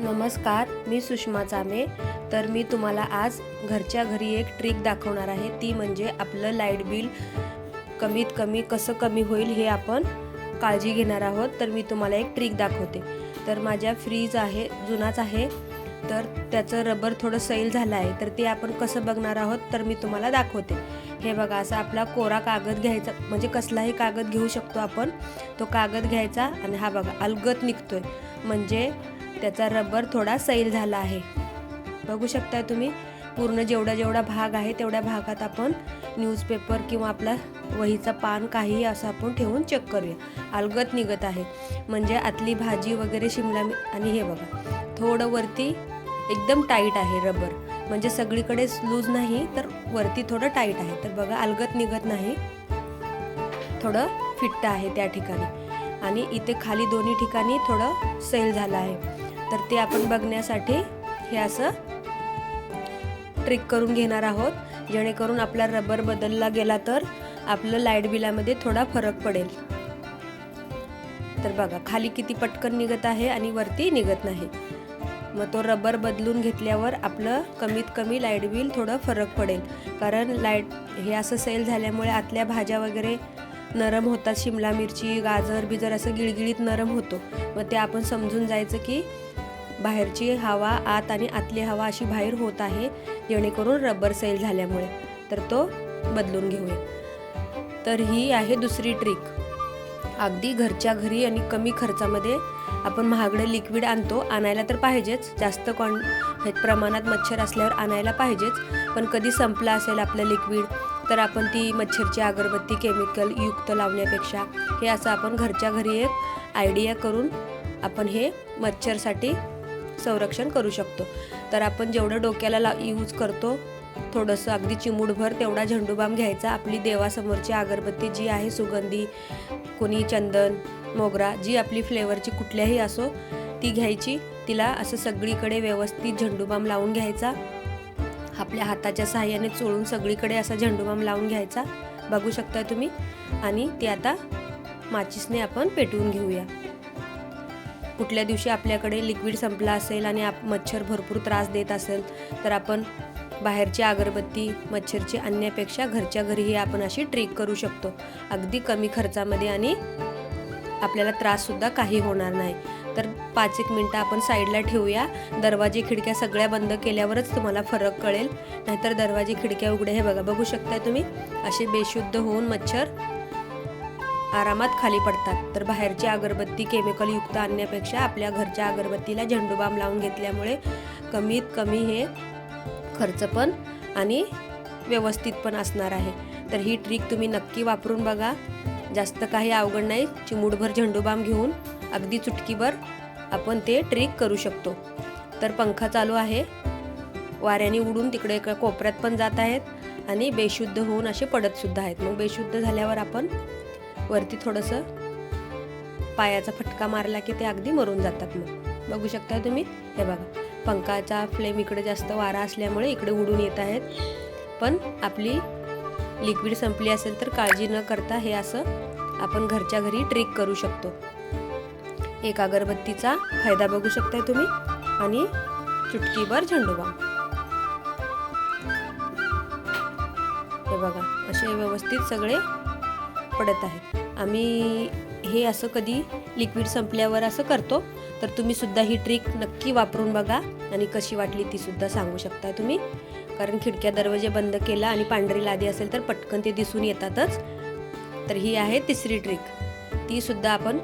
नमस्कार मी सुषमा चामे तर मी तुम्हाला आज घरच्या घरी एक ट्रिक दाखवणार आहे. ती म्हणजे आपलं लाइट बिल कमीत कमी कसं कमी होईल हे आपण काळजी घेणार आहोत. तर मी तुम्हाला एक ट्रिक दाखवते. तर माझ्या फ्रीज आहे जुनाच आहे. तर त्याचं रबर थोडं सैल झालं आहे. तर ते आपण कसं बघणार आहोत तर मी तुम्हाला दाखवते. हे बघा असा आपला कोरा कागद घ्यायचा. म्हणजे कसलाही कागद घेऊ शकतो आपण. तो कागद घ्यायचा आणि हा बघा अलगत निघतोय. म्हणजे त्याचा रबर थोडा सैल झाला आहे. बघू शकता तुम्ही पूर्ण जेवढा जेवढा भाग आहे तेवढ्या भागात आपण न्यूजपेपर किंवा आपला वहीचा पान काही असं आपण ठेवून चेक करूया. अलगत निघत आहे. म्हणजे आतली भाजी वगैरे शिमला आणि हे बघा थोडं वरती एकदम टाईट आहे रबर. म्हणजे सगळीकडे लूज नाही तर वरती थोडं टाईट आहे. तर बघा अलगत निघत नाही. थोडं फिट्ट आहे त्या ठिकाणी. आणि इथे खाली दोन्ही ठिकाणी थोडं सैल झालं आहे. तर ते आपण बघण्यासाठी हे असं ट्रिक करून घेणार आहोत. जेणेकरून आपला रबर बदलला गेला तर आपलं लाइट बिलामध्ये थोडा फरक पडेल. तर बघा खाली किती पटकन निघत आहे आणि वरती निघत नाही. मग तो रबर बदलून घेतल्यावर आपलं कमीत कमी लाइट बिल थोडं फरक पडेल. कारण लाइट हे असं सेल झाल्यामुळे आतल्या भाज्या वगैरे नरम होतात. शिमला मिरची गाजर बिजर असं गिळगिळीत नरम होतो. मग ते आपण समजून जायचं की बाहेरची हवा आत आणि आतली हवा अशी बाहेर होत आहे जेणेकरून रबर सेल झाल्यामुळे. तर तो बदलून घेऊया. तर ही आहे दुसरी ट्रिक अगदी घरच्या घरी आणि कमी खर्चामध्ये आपण महागडं लिक्विड आणतो आणायला तर पाहिजेच. जास्त कॉन हे प्रमाणात मच्छर असल्यावर आणायला पाहिजेच. पण कधी संपलं असेल आपलं लिक्विड तर आपण ती मच्छरची अगरबत्ती केमिकल युक्त लावण्यापेक्षा हे असं आपण घरच्या घरी एक आयडिया करून आपण हे मच्छरसाठी संरक्षण करू शकतो. तर आपण जेवढं डोक्याला ला यूज करतो थोडंसं अगदी चिमूडभर तेवढा झेंडूबाम घ्यायचा. आपली देवासमोरची अगरबत्ती जी आहे सुगंधी कोणी चंदन मोगरा जी आपली फ्लेवरची कुठल्याही असो ती घ्यायची. तिला असं सगळीकडे व्यवस्थित झेंडूबाम लावून घ्यायचा. आपल्या हाताच्या सहाय्याने चोळून सगळीकडे असा झेंडूबाम लावून घ्यायचा. बघू शकता तुम्ही? आणि ती आता माचीसने आपण पेटवून घेऊया. कुठल्या दिवशी आपल्याकडे लिक्विड संपला असेल आणि आप मच्छर भरपूर त्रास देत असेल तर आपण बाहेरची अगरबत्ती मच्छरची आणण्यापेक्षा घरच्या घरीही आपण अशी ट्रिक करू शकतो. अगदी कमी खर्चामध्ये आणि आपल्याला त्राससुद्धा काही होणार नाही. तर पाच एक मिनटं आपण साईडला ठेवूया. दरवाजे खिडक्या सगळ्या बंद केल्यावरच तुम्हाला फरक कळेल. नाहीतर दरवाजे खिडक्या उघड्या हे बघा बघू शकताय तुम्ही? असे बेशुद्ध होऊन मच्छर आरामात खाली पडतात. तर बाहेरची अगरबत्ती केमिकल युक्त आणण्यापेक्षा आपल्या घरच्या अगरबत्तीला झेंडूबाम लावून घेतल्यामुळे कमीत कमी हे खर्च पण आणि व्यवस्थित पण असणार आहे. तर ही ट्रिक तुम्ही नक्की वापरून बघा. जास्त काही अवघड नाही. चिमूटभर झेंडूबाम घेऊन अगदी चुटकीभर आपण ते ट्रिक करू शकतो. तर पंखा चालू आहे. वाऱ्याने उडून तिकडे एका कोपऱ्यात पण जात आहेत आणि बेशुद्ध होऊन असे पडतसुद्धा आहेत. मग बेशुद्ध झाल्यावर आपण वरती थोडंसं पायाचा फटका मारला की ते अगदी मरून जातात मग. बघू शकता तुम्ही? हे बघा. पंखाचा फ्लेम इकडे जास्त वारा असल्यामुळे इकडे उडून येत आहेत. पण आपली लिक्विड संपली असेल तर काळजी न करता हे असं आपण घरच्या घरी ट्रिक करू शकतो. एक अगरबत्तीचा फायदा बघू शकताय तुम्ही? आणि चुटकीभर झेंडूबाम हे बघा असे व्यवस्थित सगळे पडत आहेत. आम्ही हे असं कधी लिक्विड संपल्यावर असं करतो. तर तुम्ही सुद्धा ही ट्रिक नक्की वापरून बघा आणि कशी वाटली ती सुद्धा सांगू शकता तुम्ही. कारण खिडक्या दरवाजे बंद केला आणि पांढरी लादी असेल तर पटकन ते दिसून येतातच. तर ही आहे तिसरी ट्रिक ती सुद्धा आपण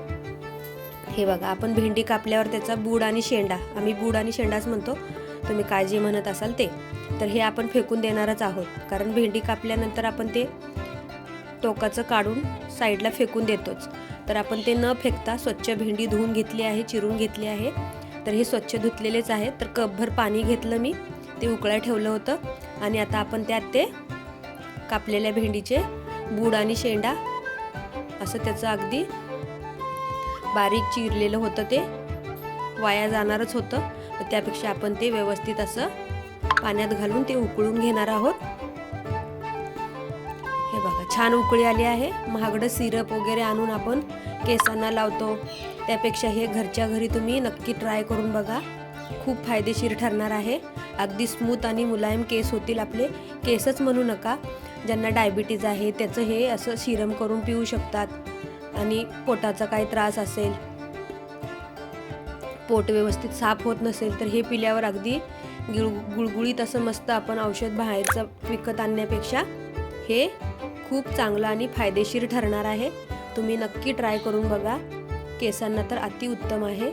हे बघा आपण भेंडी कापल्यावर त्याचा बूड आणि शेंडा आम्ही बूड आणि शेंडाच म्हणतो. तुम्ही काय जे म्हणत असाल ते. तर हे आपण फेकून देणारच आहोत. कारण भेंडी कापल्यानंतर आपण ते टोकाचं काढून साईडला फेकून देतोच. तर आपण ते न फेकता स्वच्छ भेंडी धुवून घेतली आहे चिरून घेतली आहे. तर हे स्वच्छ धुतलेलेच आहे. तर कपभर पाणी घेतलं मी ते उकळ्या ठेवलं होतं. आणि आता आपण त्यात ते कापलेल्या भेंडीचे बूड आणि शेंडा असं त्याचं अगदी बारीक चिरलेलं होतं ते. वाया जाणारच होतं. त्यापेक्षा आपण ते व्यवस्थित असं पाण्यात घालून ते उकळून घेणार आहोत. छान उकळी आली आहे. महागडं सिरप वगैरे आणून आपण केसांना लावतो. त्यापेक्षा हे घरच्या घरी तुम्ही नक्की ट्राय करून बघा. खूप फायदेशीर ठरणार आहे. अगदी स्मूथ आणि मुलायम केस होतील आपले. केसच म्हणू नका. ज्यांना डायबिटीज आहे त्याचं हे असं सिरम करून पिऊ शकतात. आणि पोटाचा काही त्रास असेल पोट व्यवस्थित साफ होत नसेल तर हे पिल्यावर अगदी गिळ गुळगुळीत असं मस्त आपण औषध बाहेरचं विकत आणण्यापेक्षा हे खूप चांगलं आणि फायदेशीर ठरणार आहे. तुम्ही नक्की ट्राय करून बघा. केसांना तर अतिउत्तम आहे.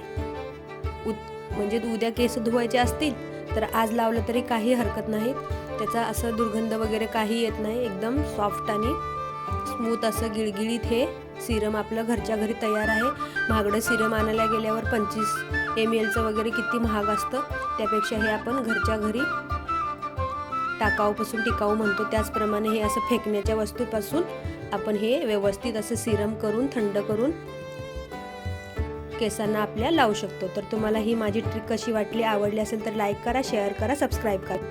उत म्हणजे उद्या केस धुवायचे असतील तर आज लावलं तरी काही हरकत नाही. त्याचा असं दुर्गंध वगैरे काही येत नाही. एकदम सॉफ्ट आणि स्मूथ असं गिळगिळीत हे सिरम आपलं घरच्या घरी तयार आहे. महागडं सिरम आणायला गेल्यावर पंचवीस एम एलचं वगैरे किती महाग असतं त्यापेक्षा हे आपण घरच्या घरी टाकाऊपासून टिकाऊ म्हणतो त्याचप्रमाणे हे असं फेकण्याच्या वस्तूपासून आपण हे व्यवस्थित असं सिरम करून थंड करून केसांना आपल्या लावू शकतो. तर तुम्हाला ही माझी ट्रिक कशी वाटली आवडली असेल तर लाईक करा शेअर करा सबस्क्राईब करा.